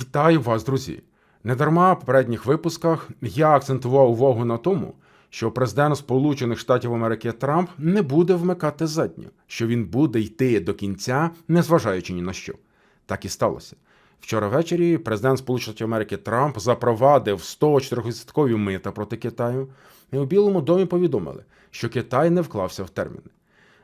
Вітаю вас, друзі! Недарма в попередніх випусках я акцентував увагу на тому, що президент Сполучених Штатів Америки Трамп не буде вмикати задню, що він буде йти до кінця, незважаючи ні на що. Так і сталося. Вчора ввечері президент Сполучених Штатів Америки Трамп запровадив 104% мита проти Китаю, і у Білому домі повідомили, що Китай не вклався в терміни.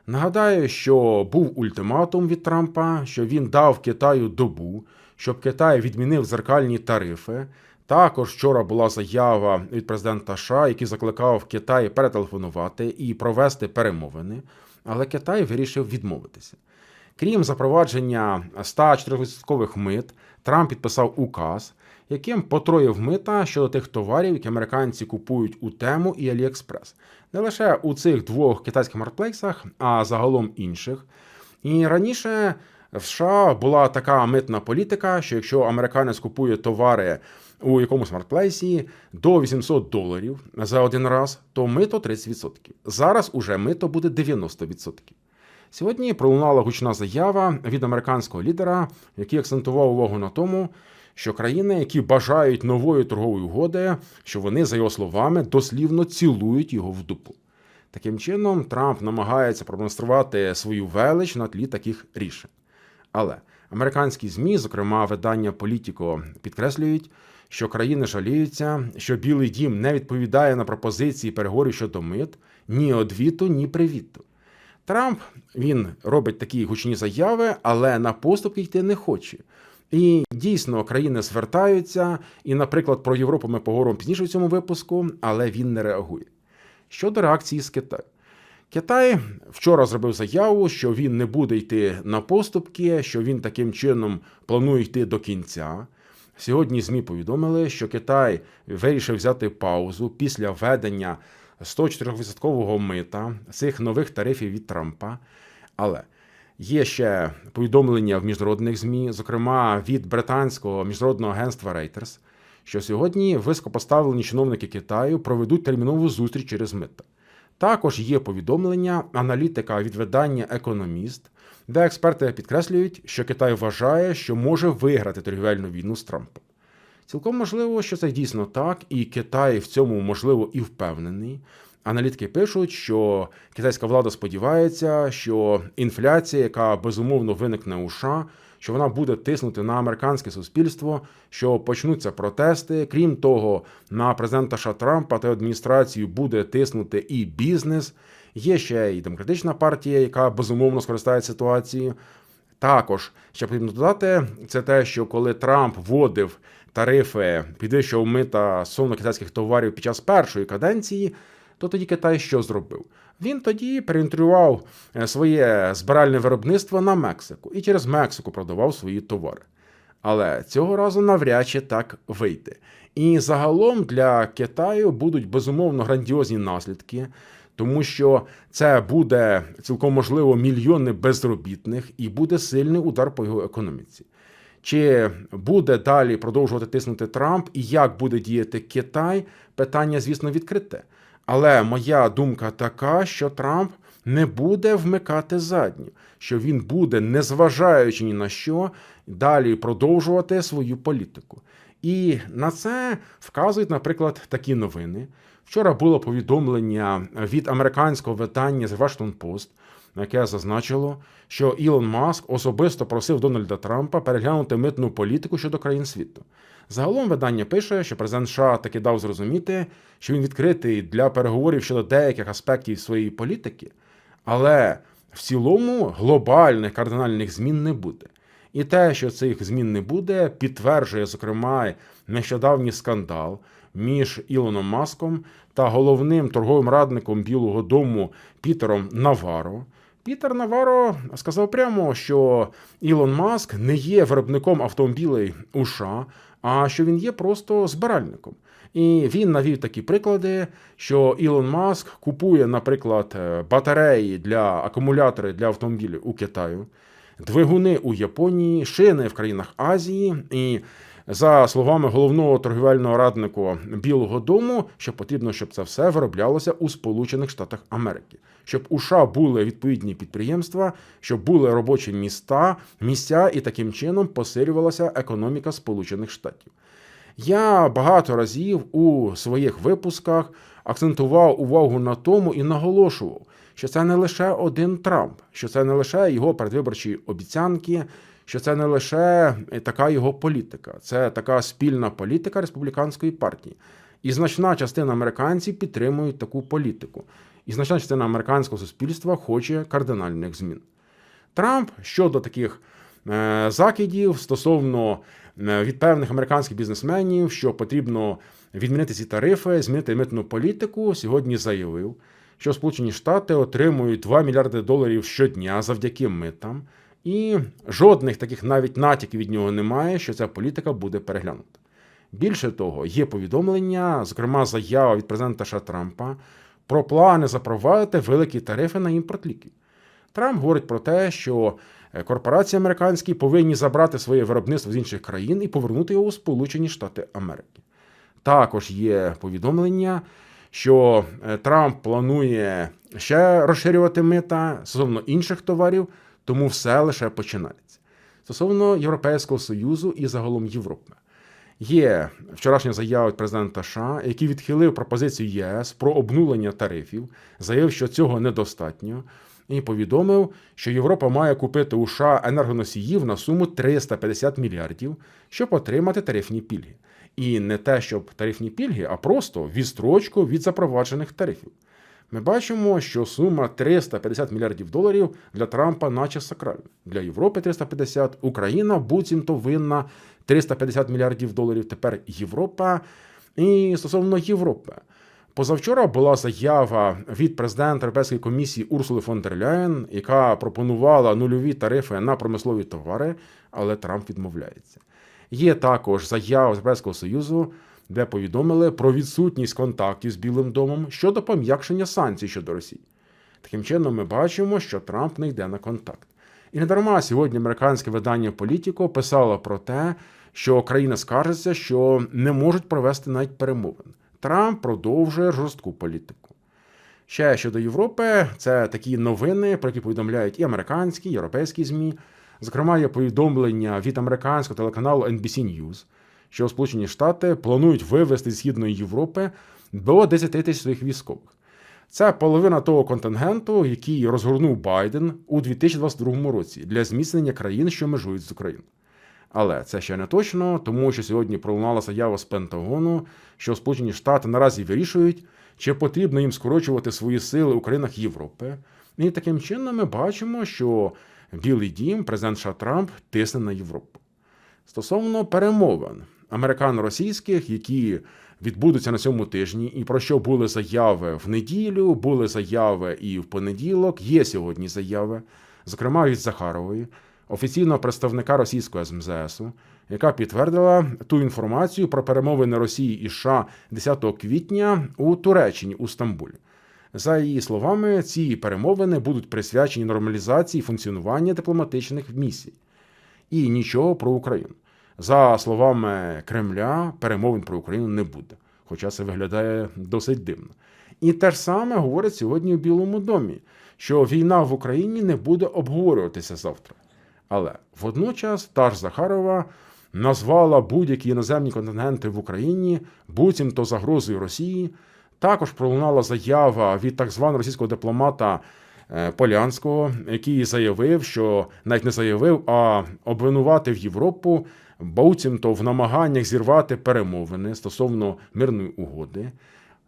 Нагадаю, що був ультиматум від Трампа, що він дав Китаю добу, щоб Китай відмінив зеркальні тарифи. Також вчора була заява від президента США, який закликав Китай перетелефонувати і провести перемовини, але Китай вирішив відмовитися. Крім запровадження 104% мит, Трамп підписав указ, яким потроїв мита щодо тих товарів, які американці купують у Тему і Аліекспрес. Не лише у цих двох китайських маркетплейсах, а загалом інших. І раніше в США була така митна політика, що якщо американець купує товари у якомусь маркетплейсі до 800 доларів за один раз, то мито 30%. Зараз уже мито буде 90%. Сьогодні пролунала гучна заява від американського лідера, який акцентував увагу на тому, що країни, які бажають нової торгової угоди, що вони, за його словами, дослівно цілують його в дупу. Таким чином, Трамп намагається продемонструвати свою велич на тлі таких рішень. Але американські ЗМІ, зокрема видання Політіко, підкреслюють, що країни жаліються, що Білий Дім не відповідає на пропозиції переговорів щодо мит ні одвіту, ні привіту. Трамп він робить такі гучні заяви, але на поступки йти не хоче. І дійсно країни звертаються. І, наприклад, про Європу ми поговоримо пізніше в цьому випуску, але він не реагує. Щодо реакції з Китаю. Китай вчора зробив заяву, що він не буде йти на поступки, що він таким чином планує йти до кінця. Сьогодні ЗМІ повідомили, що Китай вирішив взяти паузу після введення 104% мита цих нових тарифів від Трампа. Але є ще повідомлення в міжнародних ЗМІ, зокрема від британського міжнародного агентства Reuters, що сьогодні високопоставлені чиновники Китаю проведуть термінову зустріч через мита. Також є повідомлення аналітика від видання Економіст, де експерти підкреслюють, що Китай вважає, що може виграти торгівельну війну з Трампом. Цілком можливо, що це дійсно так, і Китай в цьому можливо і впевнений. Аналітики пишуть, що китайська влада сподівається, що інфляція, яка безумовно виникне у США, що вона буде тиснути на американське суспільство, що почнуться протести. Крім того, на президента США Трампа та адміністрацію буде тиснути і бізнес. Є ще і демократична партія, яка безумовно скористається ситуацією. Також ще потрібно додати, це те, що коли Трамп вводив тарифи, підвищував мита стосовно китайських товарів під час першої каденції, то тоді Китай що зробив? Він тоді переінтрував своє збиральне виробництво на Мексику і через Мексику продавав свої товари. Але цього разу навряд чи так вийде. І загалом для Китаю будуть безумовно грандіозні наслідки, тому що це буде цілком можливо мільйони безробітних і буде сильний удар по його економіці. Чи буде далі продовжувати тиснути Трамп і як буде діяти Китай? Питання, звісно, відкрите. Але моя думка така, що Трамп не буде вмикати задню, що він буде, незважаючи ні на що, далі продовжувати свою політику. І на це вказують, наприклад, такі новини. Вчора було повідомлення від американського видання The Washington Post, яке зазначило, що Ілон Маск особисто просив Дональда Трампа переглянути митну політику щодо країн світу. Загалом видання пише, що президент США таки дав зрозуміти, що він відкритий для переговорів щодо деяких аспектів своєї політики, але в цілому глобальних кардинальних змін не буде. І те, що цих змін не буде, підтверджує, зокрема, нещодавній скандал між Ілоном Маском та головним торговим радником Білого Дому Пітером Наваро. Пітер Наваро сказав прямо, що Ілон Маск не є виробником автомобілей у США, а що він є просто збиральником. І він навів такі приклади, що Ілон Маск купує, наприклад, батареї для акумулятори для автомобілів у Китаю. двигуни у Японії, шини в країнах Азії і. За словами головного торгівельного радника Білого Дому, що потрібно, щоб це все вироблялося у Сполучених Штатах Америки, щоб у США були відповідні підприємства, щоб були робочі міста, місця, і таким чином посилювалася економіка Сполучених Штатів. Я багато разів у своїх випусках акцентував увагу на тому і наголошував, що це не лише один Трамп, що це не лише його передвиборчі обіцянки, що це не лише така його політика, це така спільна політика республіканської партії. І значна частина американців підтримують таку політику. І значна частина американського суспільства хоче кардинальних змін. Трамп щодо таких е, закидів стосовно е, від певних американських бізнесменів, що потрібно відмінити ці тарифи, змінити митну політику, сьогодні заявив, що Сполучені Штати отримують 2 мільярди доларів щодня завдяки митам. І жодних таких навіть натяків від нього немає, що ця політика буде переглянута. Більше того, є повідомлення, зокрема, заява від президента США Трампа про плани запровадити великі тарифи на імпорт ліків. Трамп говорить про те, що корпорації американські повинні забрати своє виробництво з інших країн і повернути його у Сполучені Штати Америки. Також є повідомлення, що Трамп планує ще розширювати мита стосовно інших товарів тому все лише починається. Стосовно Європейського Союзу і загалом Європи. Є вчорашня заява президента США, який відхилив пропозицію ЄС про обнулення тарифів, заявив, що цього недостатньо, і повідомив, що Європа має купити у США енергоносіїв на суму 350 мільярдів, щоб отримати тарифні пільги. І не те, щоб тарифні пільги, а просто відстрочку від запроваджених тарифів ми бачимо, що сума 350 мільярдів доларів для Трампа, наче сакральна. Для Європи 350, Україна буцімто винна 350 мільярдів доларів. Тепер Європа. І стосовно Європи. Позавчора була заява від президента Європейської комісії Урсули фон дер Ляєн, яка пропонувала нульові тарифи на промислові товари, але Трамп відмовляється. Є також заява Європейського Союзу де повідомили про відсутність контактів з Білим домом щодо пом'якшення санкцій щодо Росії. Таким чином, ми бачимо, що Трамп не йде на контакт. І не дарма сьогодні американське видання Політіко писало про те, що країна скаржиться, що не можуть провести навіть перемовин. Трамп продовжує жорстку політику. Ще щодо Європи, це такі новини, про які повідомляють і американські, і європейські ЗМІ. Зокрема, є повідомлення від американського телеканалу NBC News, що Сполучені Штати планують вивести з Східної Європи до 10 тисяч своїх військових. Це половина того контингенту, який розгорнув Байден у 2022 році для зміцнення країн, що межують з Україною. Але це ще не точно, тому що сьогодні пролунала заява з Пентагону, що Сполучені Штати наразі вирішують, чи потрібно їм скорочувати свої сили у країнах Європи. І таким чином ми бачимо, що Білий Дім, президент США Трамп, тисне на Європу. Стосовно перемовин, американо-російських, які відбудуться на цьому тижні, і про що були заяви в неділю, були заяви і в понеділок. Є сьогодні заяви, зокрема від Захарової, офіційного представника російського СМЗСу, яка підтвердила ту інформацію про перемовини Росії і США 10 квітня у Туреччині у Стамбулі. За її словами, ці перемовини будуть присвячені нормалізації функціонування дипломатичних місій і нічого про Україну. За словами Кремля, перемовин про Україну не буде. Хоча це виглядає досить дивно. І те ж саме говорять сьогодні у Білому домі, що війна в Україні не буде обговорюватися завтра. Але водночас та ж Захарова назвала будь-які іноземні контингенти в Україні буцімто загрозою Росії. Також пролунала заява від так званого російського дипломата е, Полянського, який заявив, що навіть не заявив, а обвинуватив Європу буцімто в намаганнях зірвати перемовини стосовно мирної угоди.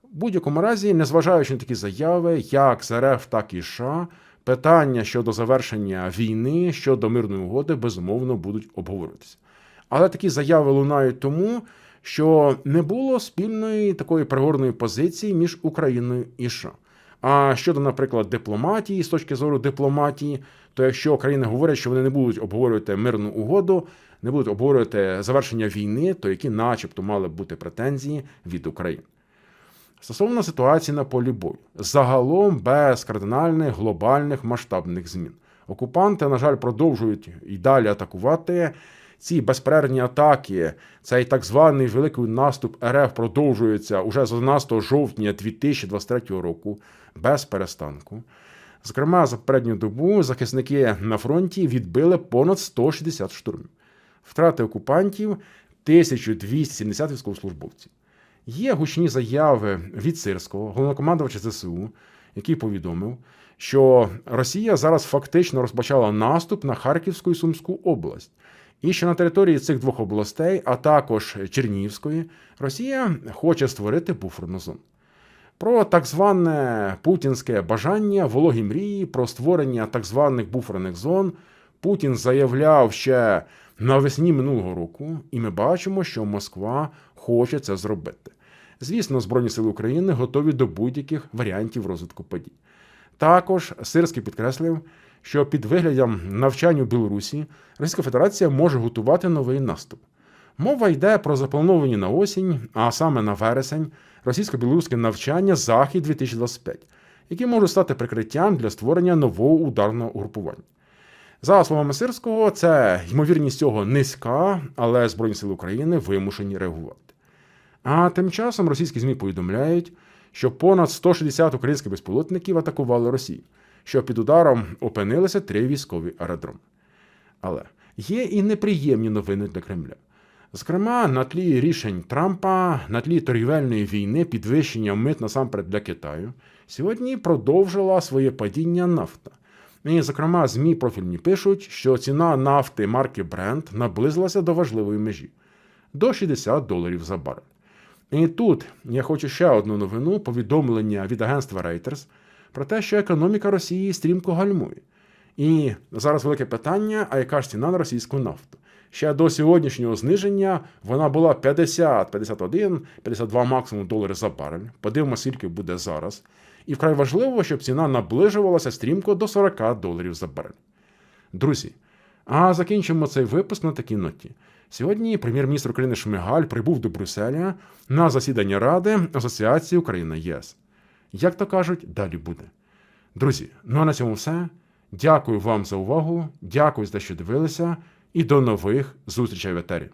В будь-якому разі, незважаючи на такі заяви, як з РФ, так і США, питання щодо завершення війни, щодо мирної угоди, безумовно, будуть обговорюватися. Але такі заяви лунають тому, що не було спільної такої переговорної позиції між Україною і США. А щодо, наприклад, дипломатії, з точки зору дипломатії, то якщо країни говорять, що вони не будуть обговорювати мирну угоду, не будуть обговорювати завершення війни, то які, начебто, мали б бути претензії від України. Стосовно ситуації на полі бою, загалом без кардинальних глобальних масштабних змін. Окупанти, на жаль, продовжують і далі атакувати. Ці безперервні атаки, цей так званий великий наступ РФ продовжується уже з 11 жовтня 2023 року без перестанку. Зокрема, за попередню добу захисники на фронті відбили понад 160 штурмів. Втрати окупантів 1270 військовослужбовців. Є гучні заяви від Сирського, головнокомандувача ЗСУ, який повідомив, що Росія зараз фактично розпочала наступ на Харківську і Сумську область. І що на території цих двох областей, а також Чернігівської, Росія хоче створити буферну зону. Про так зване путінське бажання, вологі мрії, про створення так званих буферних зон Путін заявляв ще навесні минулого року, і ми бачимо, що Москва хоче це зробити. Звісно, Збройні сили України готові до будь-яких варіантів розвитку подій. Також Сирський підкреслив, що під виглядом навчань у Білорусі Російська Федерація може готувати новий наступ. Мова йде про заплановані на осінь, а саме на вересень, російсько-білоруське навчання Захід 2025, які можуть стати прикриттям для створення нового ударного угрупування. За словами Сирського, це ймовірність цього низька, але Збройні сили України вимушені реагувати. А тим часом російські ЗМІ повідомляють, що понад 160 українських безпілотників атакували Росію, що під ударом опинилися три військові аеродроми. Але є і неприємні новини для Кремля. Зокрема, на тлі рішень Трампа, на тлі торгівельної війни, підвищення мит насамперед для Китаю, сьогодні продовжила своє падіння нафта. І, зокрема, ЗМІ профільні пишуть, що ціна нафти марки Brent наблизилася до важливої межі до 60 доларів за барель. І тут я хочу ще одну новину: повідомлення від агентства Reuters про те, що економіка Росії стрімко гальмує. І зараз велике питання: а яка ж ціна на російську нафту? Ще до сьогоднішнього зниження вона була 50, 51, 52 максимум доларів за барель. Подивимося, скільки буде зараз. І вкрай важливо, щоб ціна наближувалася стрімко до 40 доларів за барель. Друзі, а закінчимо цей випуск на такій ноті. Сьогодні прем'єр-міністр України Шмигаль прибув до Брюсселя на засідання Ради Асоціації Україна ЄС. Як то кажуть, далі буде. Друзі, ну а на цьому все. Дякую вам за увагу, дякую за те, що дивилися, і до нових зустрічей в етері.